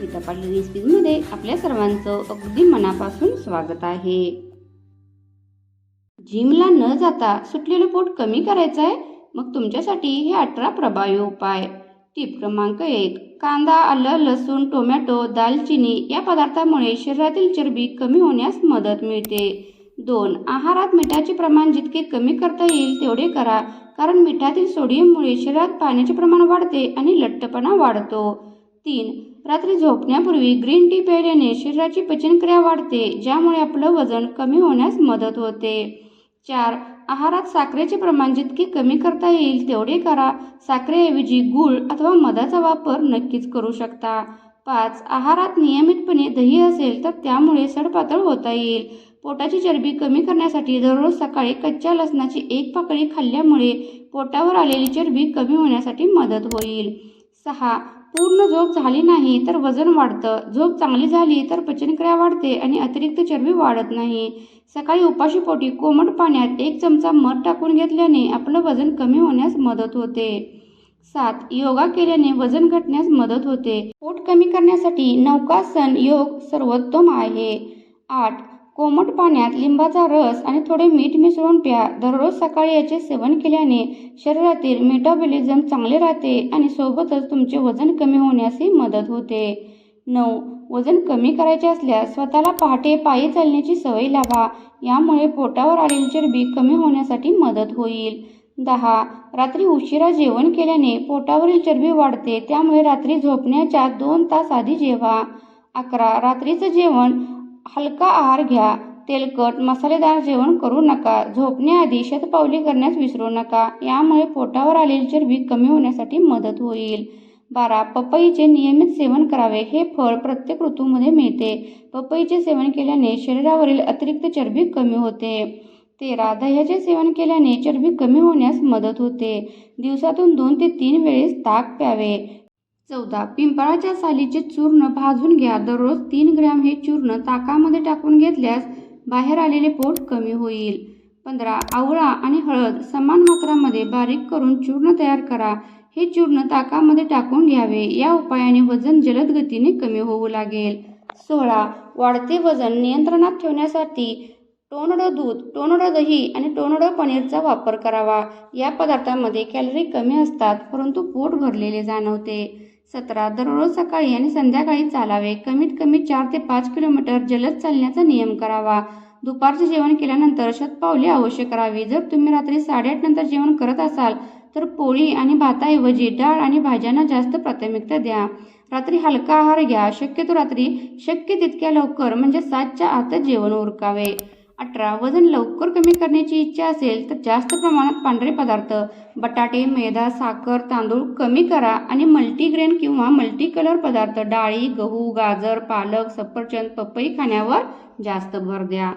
Parlour रेसिपीजमध्ये आपल्या सर्वांचं अगदी मनापासून स्वागत आहे. जिमला न जाता सुटलेलं पोट कमी करायचं आहे मग तुमच्यासाठी हे अठरा प्रभावी उपाय. टीप क्रमांक एक कांदा आलं लसूण टोमॅटो दालचिनी या पदार्थामुळे शरीरातील चरबी कमी होण्यास मदत मिळते. दोन आहारात मिठाचे प्रमाण जितके कमी करता येईल तेवढे करा कारण मिठातील सोडियममुळे शरीरात पाण्याचे प्रमाण वाढते आणि लठ्ठपणा वाढतो. तीन. रात्री झोपण्यापूर्वी ग्रीन टी प्यायल्याने शरीराची पचनक्रिया वाढते ज्यामुळे आपलं वजन कमी होण्यास मदत होते. चार. आहारात साखरेचे प्रमाण जितके कमी करता येईल तेवढे करा. साखरेऐवजी गूळ अथवा मधाचा वापर नक्कीच करू शकता. पाच. आहारात नियमितपणे दही असेल तर त्यामुळे सडपातळ होता येईल. पोटाची चरबी कमी करण्यासाठी दररोज सकाळी कच्च्या लसणाची एक पाकळी खाल्ल्यामुळे पोटावर आलेली चरबी कमी होण्यासाठी मदत होईल. सहा. पूर्ण झोप झाली नाही तर वजन वाढतं. झोप चांगली झाली तर पचनक्रिया वाढते आणि अतिरिक्त चरबी वाढत नाही. सकाळी उपाशीपोटी कोमट पाण्यात एक चमचा मध टाकून घेतल्याने आपलं वजन कमी होण्यास मदत होते. सात योगा केल्याने वजन घटण्यास मदत होते. पोट कमी करण्यासाठी नौकासन योग सर्वोत्तम आहे. आठ कोमट पाण्यात लिंबाचा रस आणि थोडे मीठ मिसळून प्या. दररोज सकाळी याचे सेवन केल्याने शरीरातील मेटाबॉलिझम चांगले राहते आणि सोबतच तुमचे वजन कमी होण्यासही मदत होते. नऊ. वजन कमी करायचे असल्यास स्वतःला पहाटे पायी चालण्याची सवय लावा. यामुळे पोटावर आलेली चरबी कमी होण्यासाठी मदत होईल. दहा. रात्री उशिरा जेवण केल्याने पोटावरील चरबी वाढते त्यामुळे रात्री झोपण्याच्या दोन तास आधी जेवा. अकरा. रात्रीचं जेवण हलका आहार घ्या. तेलकट मसालेदार जेवण करू नका. झोपण्याआधी शतपावली करण्यास विसरू नका. यामुळे पोटावर आलेली चरबी कमी होण्यासाठी मदत होईल. बारा पपईचे नियमित सेवन करावे. हे फळ प्रत्येक ऋतूमध्ये मिळते. पपईचे सेवन केल्याने शरीरावरील अतिरिक्त चरबी कमी होते. तेरा दह्याचे सेवन केल्याने चरबी कमी होण्यास मदत होते. दिवसातून दोन ते तीन वेळेस ताक प्यावे. चौदा. पिंपळाच्या सालीचे चूर्ण भाजून घ्या. दररोज तीन ग्रॅम हे चूर्ण ताकामध्ये टाकून घेतल्यास बाहेर आलेले पोट कमी होईल. पंधरा. आवळा आणि हळद समान मात्रामध्ये बारीक करून चूर्ण तयार करा. हे चूर्ण ताकामध्ये टाकून घ्यावे. या उपायाने वजन जलद गतीने कमी होऊ लागेल. सोळा. वाढते वजन नियंत्रणात ठेवण्यासाठी टोनडं दूध टोनडं दही आणि टोनडं पनीरचा वापर करावा. या पदार्थामध्ये कॅलरी कमी असतात परंतु पोट भरलेले जाणवते. सतरा दररोज सकाळी आणि संध्याकाळी चालावे. कमीत कमी चार ते पाच किलोमीटर जलद चालण्याचा नियम करावा. दुपारचे जेवण केल्यानंतर शतपावली अवश्य करावी. जर तुम्ही रात्री साडेआठ नंतर जेवण करत असाल तर पोळी आणि भाताऐवजी डाळ आणि भाज्यांना जास्त प्राथमिकता द्या. रात्री हलका आहार घ्या. शक्यतो रात्री शक्य तितक्या लवकर म्हणजे सातच्या आतच जेवण उरकावे. अठरा वजन लवकर कमी करण्याची इच्छा असेल तर जास्त प्रमाणात पांढरे पदार्थ बटाटे मैदा साखर तांदूळ कमी करा आणि मल्टीग्रेन किंवा मल्टी कलर पदार्थ डाळी गहू गाजर पालक सफरचंद पपई खाण्यावर जास्त भर द्या.